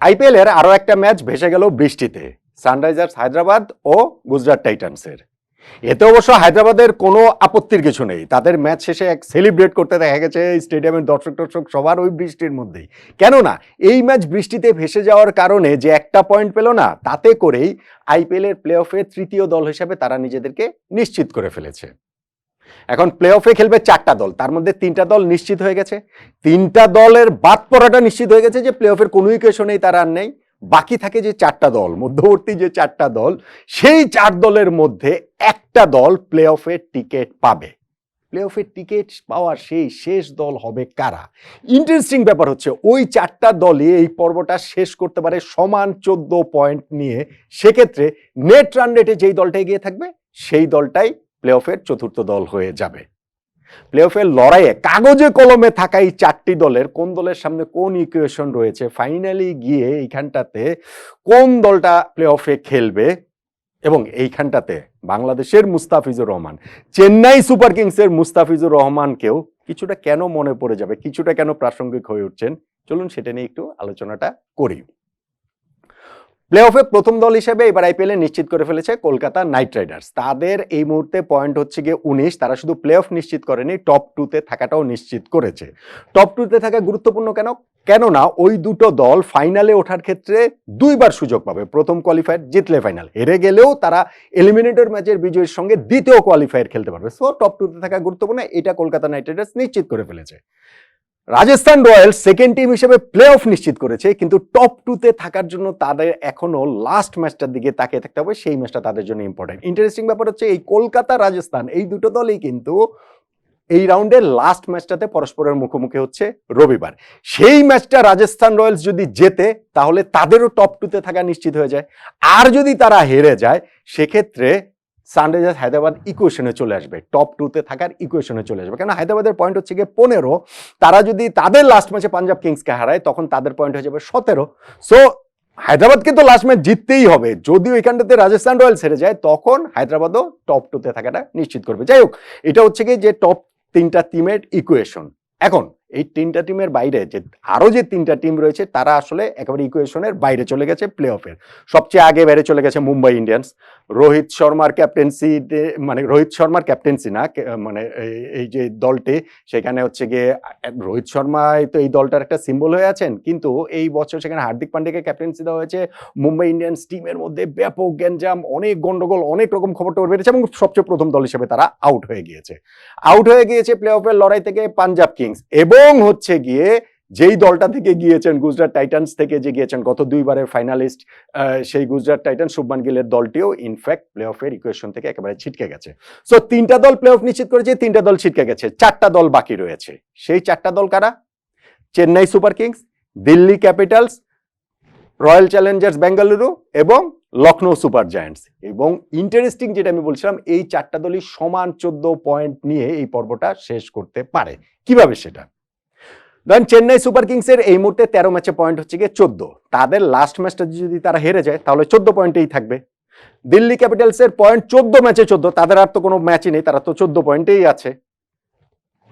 আইপিএলের আরও একটা ম্যাচ ভেসে গেল বৃষ্টিতে, সানরাইজার্স হায়দ্রাবাদ ও গুজরাট টাইটান্সের। এতে অবশ্য হায়দ্রাবাদের কোনো আপত্তির কিছু নেই। তাদের ম্যাচ শেষে এক সেলিব্রেট করতে দেখা গেছে স্টেডিয়ামের দর্শক টর্শক সবার ওই বৃষ্টির মধ্যেই। কেননা, এই ম্যাচ বৃষ্টিতে ভেসে যাওয়ার কারণে যে একটা পয়েন্ট পেল না, তাতে করেই আইপিএলের প্লে অফে তৃতীয় দল হিসেবে তারা নিজেদেরকে নিশ্চিত করে ফেলেছে। এখন প্লে অফে খেলবে চারটা দল। তার মধ্যে তিনটা দল নিশ্চিত হয়ে গেছে। তিনটা দলের বাদ পড়াটা নিশ্চিত হয়ে গেছে যে প্লে অফের কোনো ইকুয়েশনেই তারা আর নেই। বাকি থাকে যে চারটা দল, মধ্যবর্তী যে চারটা দল, সেই চার দলের মধ্যে একটা দল প্লে অফের টিকিট পাবে। প্লে অফের টিকিট পাওয়ার সেই শেষ দল হবে কারা? ইন্টারেস্টিং ব্যাপার হচ্ছে, ওই চারটা দলই এই পর্বটা শেষ করতে পারে সমান চোদ্দ পয়েন্ট নিয়ে। সেক্ষেত্রে নেট রান রেটে যেই দলটা এগিয়ে থাকবে, সেই দলটাই প্লে অফের চতুর্থ দল হয়ে যাবে। প্লে অফের লড়াইয়ে কাগজে কলমে থাকা এই চারটি দলের কোন দলের সামনে কোন ইকুয়েশন রয়েছে? ফাইনালি গিয়ে এইখানটাতে কোন দলটা প্লে অফে খেলবে? এবং এইখানটাতে বাংলাদেশের মুস্তাফিজুর রহমান, চেন্নাই সুপার কিংসের মুস্তাফিজুর রহমানকেও কিছুটা কেন মনে পড়ে যাবে? কিছুটা কেন প্রাসঙ্গিক হয়ে উঠছেন? চলুন সেটা নিয়ে একটু আলোচনাটা করি। প্লে অফে প্রথম দল হিসেবে এবার আইপিএল নিশ্চিত করে ফেলেছে কলকাতা নাইট রাইডার্স। তাদের এই মুহূর্তে পয়েন্ট হচ্ছে গিয়ে উনিশ, তারা শুধু প্লে অফ নিশ্চিত করেনি টপ টুতে থাকাটাও নিশ্চিত করেছে। টপ টুতে থাকা গুরুত্বপূর্ণ কেন? কেননা ওই দুটো দল ফাইনালে ওঠার ক্ষেত্রে দুইবার সুযোগ পাবে। প্রথম কোয়ালিফায়ার জিতলে ফাইনাল হেরে গেলেও তারা এলিমিনেটর ম্যাচের বিজয়ের সঙ্গে দ্বিতীয় কোয়ালিফায়ার খেলতে পারবে। সো টপ টুতে থাকা গুরুত্বপূর্ণ, এটা কলকাতা নাইট রাইডার্স নিশ্চিত করে ফেলেছে। রাজস্থান রয়্যালস সেকেন্ড টিম হিসেবে প্লে অফ নিশ্চিত করেছে, কিন্তু টপ টুতে থাকার জন্য তাদের এখনও লাস্ট ম্যাচটার দিকে তাকিয়ে থাকতে হবে, সেই ম্যাচটা তাদের জন্য ইম্পর্টেন্ট ইন্টারেস্টিং ব্যাপার হচ্ছে এই কলকাতা রাজস্থান, এই দুটো দলই কিন্তু এই রাউন্ডের লাস্ট ম্যাচটাতে পরস্পরের মুখোমুখি হচ্ছে রবিবার। সেই ম্যাচটা রাজস্থান রয়্যালস যদি জেতে, তাহলে তাদেরও টপ টুতে থাকা নিশ্চিত হয়ে যায়। আর যদি তারা হেরে যায়, সেক্ষেত্রে সানরাইজার্স হায়দ্রাবাদ ইকুয়েশনে চলে আসবে। টপ টুতে থাকার ইকুয়েশনে চলে আসবে। কেন হায়দ্রাবাদের পয়েন্ট হচ্ছে গিয়ে পনেরো। তারা যদি তাদের লাস্ট ম্যাচে পাঞ্জাব কিংসকে হারায়, তখন তাদের পয়েন্ট হয়ে যাবে সতেরো। সো হায়দ্রাবাদকে তো লাস্ট ম্যাচ জিততেই হবে। যদিও এখানটাতে রাজস্থান রয়্যালস হেরে যায়, তখন হায়দ্রাবাদও টপ টুতে থাকাটা নিশ্চিত করবে। যাই হোক, এটা হচ্ছে কি যে টপ তিনটা টিমের ইকুয়েশন এখন এই তিনটা টিমের বাইরে যে, আরও যে তিনটা টিম রয়েছে, তারা আসলে একেবারে ইকুয়েশনের বাইরে চলে গেছে প্লে অফের সবচেয়ে আগে বেড়ে চলে গেছে মুম্বাই ইন্ডিয়ান্স। রোহিত শর্মার ক্যাপ্টেন্সি মানে রোহিত শর্মার ক্যাপ্টেন্সি না মানে এই- এই যে দলটি, সেখানে হচ্ছে গিয়ে, রোহিত শর্মাই তো এই দলটার একটা সিম্বল হয়ে আছেন, কিন্তু এই বছর সেখানে হার্দিক পান্ডেকে ক্যাপ্টেন্সি দেওয়া হয়েছে। মুম্বাই ইন্ডিয়ান্স টিমের মধ্যে ব্যাপক গ্যাঞ্জাম, অনেক গন্ডগোল, অনেক রকম খবর টবর বেড়েছে এবং সবচেয়ে প্রথম দল হিসেবে তারা আউট হয়ে গিয়েছে। আউট হয়ে গিয়েছে প্লে অফের লড়াই থেকে পাঞ্জাব কিংস। এবং হচ্ছে গিয়ে যেই দলটা থেকে গিয়েছেন গুজরাট টাইটান্স থেকে যে গিয়েছেন গত দুইবারের ফাইনালিস্ট সেই গুজরাট টাইটান্স শুভমান গিলের দলটিও ইনফ্যাক্ট প্লে অফের ইকুয়েশন থেকে একেবারে ছিটকে গেছে। সো তিনটা দল প্লে অফ নিশ্চিত করেছে, তিনটা দল ছিটকে গেছে। চারটা দল বাকি রয়েছে। সেই চারটা দল কারা? Chennai Super Kings, Delhi Capitals, Royal Challengers Bengaluru এবং লখনৌ সুপার জায়ান্টস। এবং ইন্টারেস্টিং যেটা আমি বলছিলাম, এই চারটা দলই সমান চোদ্দ পয়েন্ট নিয়ে এই পর্বটা শেষ করতে পারে। কীভাবে সেটা? ধরেন চেন্নাই সুপার কিংসের এই মুহূর্তে তেরো ম্যাচে পয়েন্ট হচ্ছে গিয়ে চোদ্দ। তাদের লাস্ট ম্যাচটা যদি তারা হেরে যায়, তাহলে চোদ্দ পয়েন্টেই থাকবে। দিল্লি ক্যাপিটালসের পয়েন্ট চোদ্দ ম্যাচে চোদ্দ, তাদের আর তো কোনো ম্যাচই নেই, তারা তো চোদ্দ পয়েন্টেই আছে।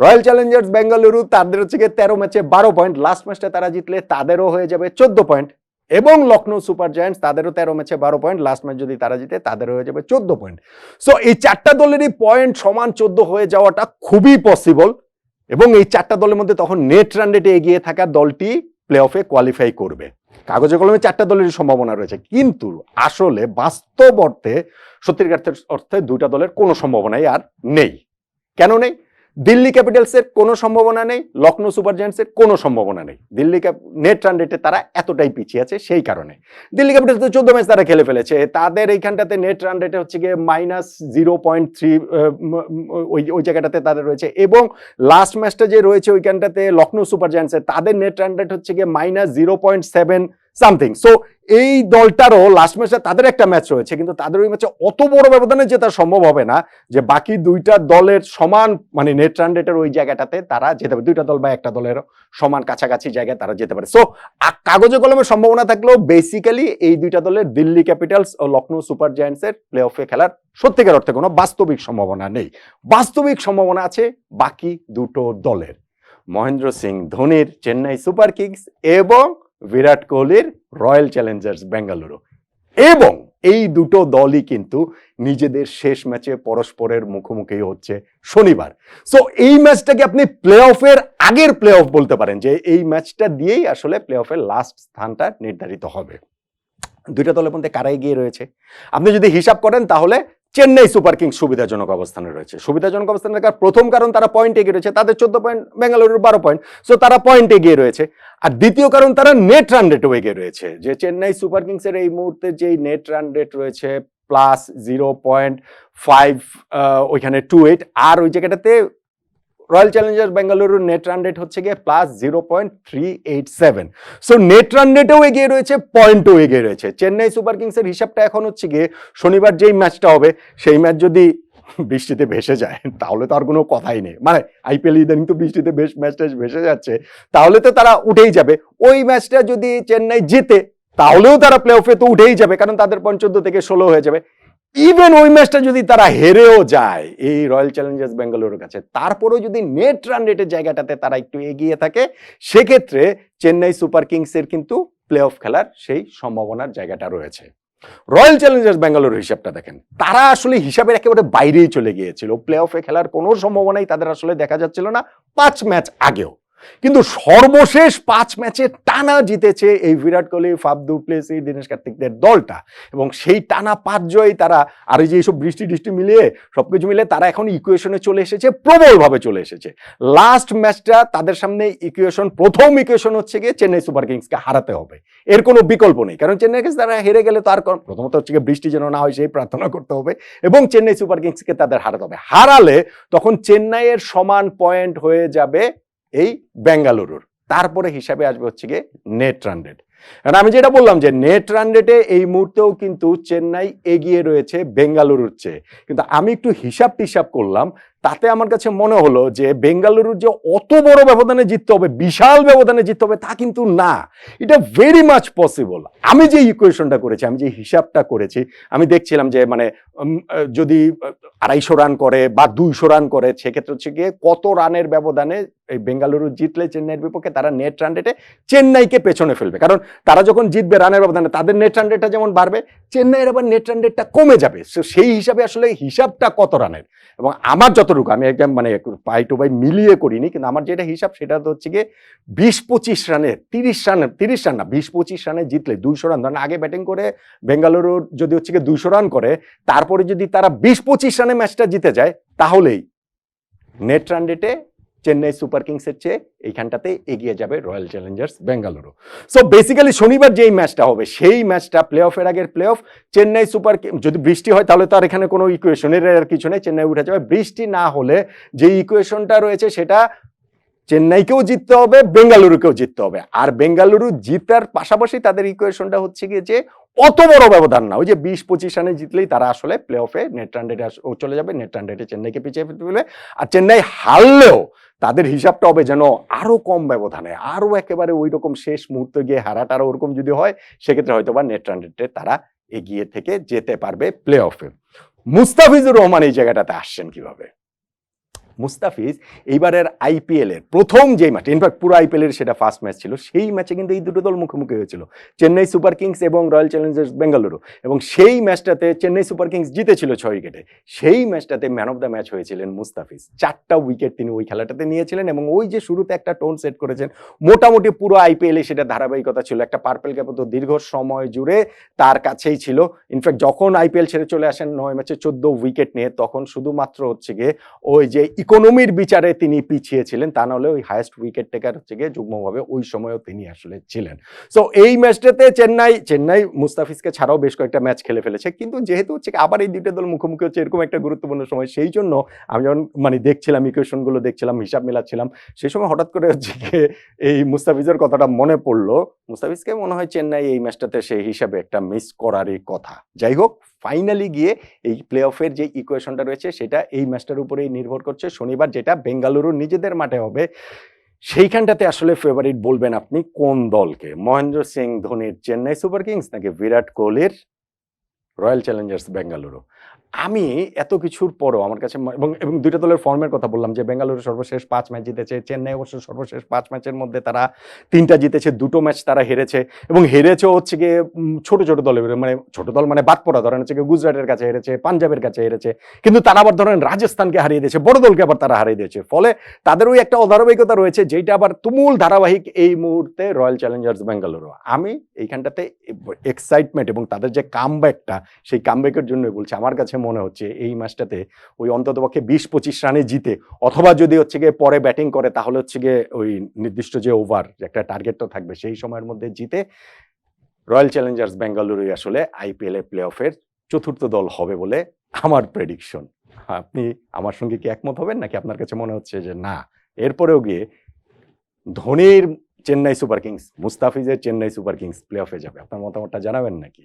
রয়্যাল চ্যালেঞ্জার্স বেঙ্গালুরু তাদের হচ্ছে গিয়ে তেরো ম্যাচে বারো পয়েন্ট লাস্ট ম্যাচটা তারা জিতলে তাদেরও হয়ে যাবে চোদ্দ পয়েন্ট এবং লখনৌ সুপার জায়ান্টস তাদেরও তেরো ম্যাচে বারো পয়েন্ট লাস্ট ম্যাচ যদি তারা জিতে, তাদেরও হয়ে যাবে চোদ্দ পয়েন্ট সো এই চারটা দলেরই পয়েন্ট সমান চোদ্দ হয়ে যাওয়াটা খুবই পসিবল এবং এই চারটা দলের মধ্যে তখন নেট রান রেটে এগিয়ে থাকা দলটি প্লে অফে কোয়ালিফাই করবে। কাগজে কলমে চারটা দলের সম্ভাবনা রয়েছে। কিন্তু আসলে বাস্তব অর্থে, সত্যিকার অর্থে দুইটা দলের কোনো সম্ভাবনাই আর নেই। কেন নেই? দিল্লি ক্যাপিটালসের কোনো সম্ভাবনা নেই লখনৌ সুপার জায়ান্টসের কোনো সম্ভাবনা নেই। দিল্লি ক্যাপ, নেট রান রেটে তারা এতটাই পিছিয়ে আছে সেই কারণে। দিল্লি ক্যাপিটালস তো চোদ্দ ম্যাচ তারা খেলে ফেলেছে। তাদের এইখানটাতে নেট রান রেটে হচ্ছে গিয়ে মাইনাস জিরো পয়েন্ট থ্রি ওই ওই জায়গাটাতে তাদের রয়েছে। এবং লাস্ট ম্যাচটা যে রয়েছে ওইখানটাতে লখনৌ সুপার জায়ান্টসের তাদের নেট রান রেট হচ্ছে গিয়ে minus zero point seven something. So এই দলটারও লাস্ট ম্যাচে তাদের একটা ম্যাচ রয়েছে, কিন্তু তাদের ওই ম্যাচে অত বড় ব্যবধানে জেতা সম্ভব হবে না যে বাকি দুইটা দলের সমান মানে নেট রান রেটের ওই জায়গাটাতে তারা যেতে পারে। দুইটা দল বা একটা দলের সমান কাছাকাছি জায়গায় তারা যেতে পারে। সো কাগজে কলমের সম্ভাবনা থাকলেও বেসিক্যালি এই দুইটা দলের দিল্লি ক্যাপিটালস ও লখনৌ সুপার জায়ান্টসের প্লে অফে খেলার সত্যিকার অর্থে কোনো বাস্তবিক সম্ভাবনা নেই। বাস্তবিক সম্ভাবনা আছে বাকি দুটো দলের। মহেন্দ্র সিং, ধোনির, চেন্নাই সুপার কিংস এবং বিরাট কোহলির রয়্যাল চ্যালেঞ্জার্স বেঙ্গালুরু। এবং এই দুটো দলই কিন্তু নিজেদের শেষ ম্যাচে পরস্পরের মুখোমুখি হচ্ছে শনিবার। সো এই ম্যাচটাকে আপনি প্লে অফের আগের প্লে অফ বলতে পারেন, যে এই ম্যাচটা দিয়েই আসলে প্লে অফের লাস্ট স্থানটা নির্ধারিত হবে। দুইটা দলের মধ্যে কারা এগিয়ে রয়েছে? আপনি যদি হিসাব করেন তাহলে চেন্নাই সুপার কিংস সুবিধাজনক অবস্থানে রয়েছে। সুবিধাজনক অবস্থানে থাকার প্রথম কারণ তারা পয়েন্ট এগিয়ে রয়েছে তাদের চোদ্দ পয়েন্ট বেঙ্গালুরুর বারো পয়েন্ট সো তারা পয়েন্ট এগিয়ে রয়েছে। আর দ্বিতীয় কারণ তারা নেট রান রেটও এগিয়ে রয়েছে, যে চেন্নাই সুপার কিংসের এই মুহূর্তে যেই নেট রান রেট রয়েছে প্লাস জিরো পয়েন্ট ফাইভ ওইখানে টু এইট আর ওই জায়গাটাতে রয়্যাল চ্যালেঞ্জার্স বেঙ্গালুরুর নেট রান রেট হচ্ছে গিয়ে plus zero point three eight seven so net run রেটেও এগিয়ে রয়েছে পয়েন্টও এগিয়ে রয়েছে। চেন্নাই সুপার কিংসের হিসাবটা এখন হচ্ছে গিয়ে শনিবার যেই ম্যাচটা হবে, সেই ম্যাচ যদি বৃষ্টিতে ভেসে যায়, তাহলে তো আর কোনো কথাই নেই। মানে আইপিএল ইদানিং তো বৃষ্টিতে বেশ ম্যাচটা ভেসে যাচ্ছে, তাহলে তো তারা উঠেই যাবে। ওই ম্যাচটা যদি চেন্নাই জিতে, তাহলেও তারা প্লে অফে তো উঠেই যাবে, কারণ তাদের পঞ্চদ্দ থেকে ষোলো হয়ে যাবে। ইভেন ওই ম্যাচটা যদি তারা হেরেও যায়, এই রয়্যাল চ্যালেঞ্জার্স বেঙ্গালুরুর কাছে, তারপরেও যদি নেট রান রেটের জায়গাটাতে তারা একটু এগিয়ে থাকে, সেক্ষেত্রে চেন্নাই সুপার কিংসের কিন্তু প্লে অফ খেলার সেই সম্ভাবনার জায়গাটা রয়েছে। রয়্যাল চ্যালেঞ্জার্স বেঙ্গালুরু হিসাবটা দেখেন, তারা আসলে হিসাবের একেবারে বাইরেই চলে গিয়েছিল। প্লে অফে খেলার কোনো সম্ভাবনাই তাদের আসলে দেখা যাচ্ছিল না, পাঁচ ম্যাচ আগেও। কিন্তু সর্বশেষ পাঁচ ম্যাচে টানা জিতেছে এই Virat Kohli, Faf du, Plessis, Dinesh কার্তিকদের দলটা। এবং সেই টানা পাঁচ জয় তারা, আর এই যে এইসব বৃষ্টি টিষ্টি মিলিয়ে সবকিছু মিলে তারা এখন ইকুয়েশনে চলে এসেছে, প্রবলভাবে চলে এসেছে। লাস্ট ম্যাচটা তাদের সামনে ইকুয়েশন প্রথম ইকুয়েশন হচ্ছে গিয়ে চেন্নাই সুপার কিংসকে হারাতে হবে। এর কোনো বিকল্প নেই, কারণ চেন্নাই কিংস তারা হেরে গেলে তার প্রথমত হচ্ছে গিয়ে বৃষ্টি যেন না হয় সেই প্রার্থনা করতে হবে, এবং চেন্নাই সুপার কিংসকে তাদের হারাতে হবে। হারালে তখন চেন্নাইয়ের সমান পয়েন্ট হয়ে যাবে এই বেঙ্গালুরুর। তারপরে হিসাবে আসবে হচ্ছে গিয়ে নেট রান রেট আমি যেটা বললাম যে নেট রান রেটে এই মুহূর্তেও কিন্তু চেন্নাই এগিয়ে রয়েছে বেঙ্গালুরুর চেয়ে। কিন্তু আমি একটু হিসাব টিসাব করলাম তাতে আমার কাছে মনে হলো যে বেঙ্গালুরুর যে অত বড় ব্যবধানে জিততে হবে, বিশাল ব্যবধানে জিততে হবে, তা কিন্তু না। এটা ভেরি মাচ পসিবল আমি যে ইকুয়েশনটা করেছি, আমি যে হিসাবটা করেছি, আমি দেখছিলাম যে মানে যদি আড়াইশো রান করে বা দুইশো রান করে, সেক্ষেত্রে হচ্ছে গিয়ে কত রানের ব্যবধানে এই বেঙ্গালুরু জিতলে চেন্নাইয়ের বিপক্ষে, তারা নেট রান রেটে চেন্নাইকে পেছনে ফেলবে। কারণ তারা যখন জিতবে রানের ব্যবধানে, তাদের নেট রান রেটটা যেমন বাড়বে চেন্নাইয়ের আবার নেট রান রেটটা কমে যাবে। So, সেই হিসাবে আসলে হিসাবটা কত রানের? এবং আমার যতটুকু আমি একদম মানে পাই টু পাই মিলিয়ে করিনি কিন্তু আমার যেটা হিসাব সেটা তো হচ্ছে গিয়ে বিশ পঁচিশ রানে তিরিশ রান তিরিশ রান না বিশ পঁচিশ রানে জিতলে দুইশো রান। ধরেন আগে ব্যাটিং করে বেঙ্গালুরু যদি হচ্ছে গিয়ে দুইশো রান করে তারপরে যদি তারা বিশ পঁচিশ রানে ম্যাচটা জিতে যায় তাহলেই নেট রান রেটে চেন্নাই সুপার কিংসের চেয়ে এইখানটাতে এগিয়ে যাবে Royal Challengers Bengaluru. So basically শনিবার যেই ম্যাচটা হবে, সেই ম্যাচটা প্লে অফের আগের প্লে অফ চেন্নাই সুপার যদি বৃষ্টি হয় তাহলে তো আর এখানে কোনো ইকুয়েশনের আর কিছু নেই, চেন্নাই উঠে যাবে। বৃষ্টি না হলে যে ইকুয়েশনটা রয়েছে সেটা চেন্নাইকেও জিততে হবে, বেঙ্গালুরুকেও জিততে হবে। আর বেঙ্গালুরু জিতার পাশাপাশি তাদের ইকুয়েশনটা হচ্ছে গিয়ে যে অত বড় ব্যবধান না। ওই যে বিশ পঁচিশ রানে জিতলেই তারা আসলে প্লে অফে নেট রান রেটে চলে যাবে নেট রান রেটে চেন্নাইকে পিছিয়ে ফেলবে আর চেন্নাই হারলেও তাদের হিসাবটা হবে যেন আরও কম ব্যবধানে, আরও একেবারে ওই রকম শেষ মুহূর্তে গিয়ে হারাটারও ওরকম যদি হয়, সেক্ষেত্রে হয়তো বা নেট রান রেটে তারা এগিয়ে থেকে যেতে পারবে প্লে অফে মুস্তাফিজুর রহমান এই জায়গাটাতে আসছেন কীভাবে? মুস্তাফিজ এইবারের আইপিএল এর প্রথম যেই ম্যাচ ইনফ্যাক্ট পুরো আইপিএল এর সেটা ফার্স্ট ম্যাচ ছিল, সেই ম্যাচে কিন্তু এই দুটো দল মুখোমুখি হয়েছিল। চেন্নাই সুপার কিংস এবং রয়্যাল চ্যালেঞ্জার্স বেঙ্গালুরু। এবং সেই ম্যাচটাতে চেন্নাই সুপার কিংস জিতেছিল ছয় উইকেটে সেই ম্যাচটাতে ম্যান অফ দ্য ম্যাচ হয়েছিলেন মুস্তাফিজ। চারটা উইকেট তিনি ওই খেলাটাতে নিয়েছিলেন এবং ওই যে শুরুতে একটা টোন সেট করেছেন, মোটামুটি পুরো আইপিএলে সেটা ধারাবাহিকতা ছিল। একটা পার্পেল ক্যাপও তো দীর্ঘ সময় জুড়ে তার কাছেই ছিল। ইনফ্যাক্ট যখন আইপিএল ছেড়ে চলে আসেন নয় ম্যাচে চোদ্দ উইকেট নিয়ে, তখন শুধুমাত্র হচ্ছে গিয়ে ওই যে ইকোনমির বিচারে তিনি পিছিয়ে ছিলেন তা নাহলে ওই হায়েস্ট উইকেট টেকার হচ্ছে গিয়ে যুগ্মভাবে ওই সময়ও তিনি আসলে ছিলেন। সো এই ম্যাচটাতে চেন্নাই চেন্নাই মুস্তাফিজকে ছাড়াও বেশ কয়েকটা ম্যাচ খেলে ফেলেছে। কিন্তু যেহেতু হচ্ছে আবার এই দুটো দল মুখোমুখি হচ্ছে, এরকম একটা গুরুত্বপূর্ণ সময়, সেই জন্য আমি যখন মানে দেখছিলাম ইকুয়েশনগুলো দেখছিলাম, হিসাব মেলাচ্ছিলাম, সেই সময় হঠাৎ করে হচ্ছে গিয়ে এই মুস্তাফিজের কথাটা মনে পড়ল। মুস্তাফিজকে মনে হয় চেন্নাই এই ম্যাচটাতে সেই হিসাবে একটা মিস করারই কথা। যাই হোক ফাইনালি গিয়ে এই প্লে অফের যে ইকুয়েশনটা রয়েছে, সেটা এই ম্যাচটার উপরেই নির্ভর করছে। শনিবার যেটা বেঙ্গালুরু নিজেদের মাঠে হবে, সেইখানটাতে আসলে ফেভারিট বলবেন আপনি কোন দলকে? মহেন্দ্র সিং, ধোনির, চেন্নাই সুপার কিংস নাকি বিরাট কোহলির? Royal Challengers, Bengaluru. আমি এত কিছুর পরও আমার কাছে এবং এবং দুইটা দলের ফর্মের কথা বললাম যে বেঙ্গালুরু সর্বশেষ পাঁচ ম্যাচ জিতেছে, চেন্নাই অবশ্য সর্বশেষ পাঁচ ম্যাচের মধ্যে তারা তিনটা জিতেছে, দুটো ম্যাচ তারা হেরেছে এবং হেরেছে হচ্ছে গিয়ে ছোট ছোট দলের মানে ছোট দল মানে বাদ পড়া ধরেন হচ্ছে গিয়ে গুজরাটের কাছে হেরেছে, পাঞ্জাবের কাছে হেরেছে, কিন্তু তারা আবার ধরেন রাজস্থানকে হারিয়ে দিয়েছে, বড় দলকে আবার তারা হারিয়ে দিয়েছে, ফলে তাদের ওই একটা অধারাবাহিকতা রয়েছে যেটা আবার তুমুল ধারাবাহিক এই মুহূর্তে রয়্যাল চ্যালেঞ্জার্স বেঙ্গালুরু আমি এইখানটাতে এক্সাইটমেন্ট এবং তাদের যে কামব্যাকটা সেই কামব্যাকের জন্যই বলছি, আমার কাছে মনে হচ্ছে এই ম্যাচটাতে ওই অন্ততপক্ষে বিশ পঁচিশ রানে জিতে, অথবা যদি হচ্ছে গিয়ে পরে ব্যাটিং করে, তাহলে হচ্ছে গিয়ে ওই নির্দিষ্ট যে ওভার যে একটা টার্গেট তো থাকবে, সেই সময়ের মধ্যে জিতে রয়্যাল চ্যালেঞ্জার্স বেঙ্গালুরুই আসলে আইপিএল এ প্লে অফের চতুর্থ দল হবে বলে আমার প্রেডিকশন আপনি আমার সঙ্গে কি একমত হবেন, নাকি আপনার কাছে মনে হচ্ছে যে না? এরপরেও গিয়ে ধোনির চেন্নাই সুপার কিংস, মুস্তাফিজের চেন্নাই সুপার কিংস প্লে অফে যাবে, আপনার মতামতটা জানাবেন নাকি?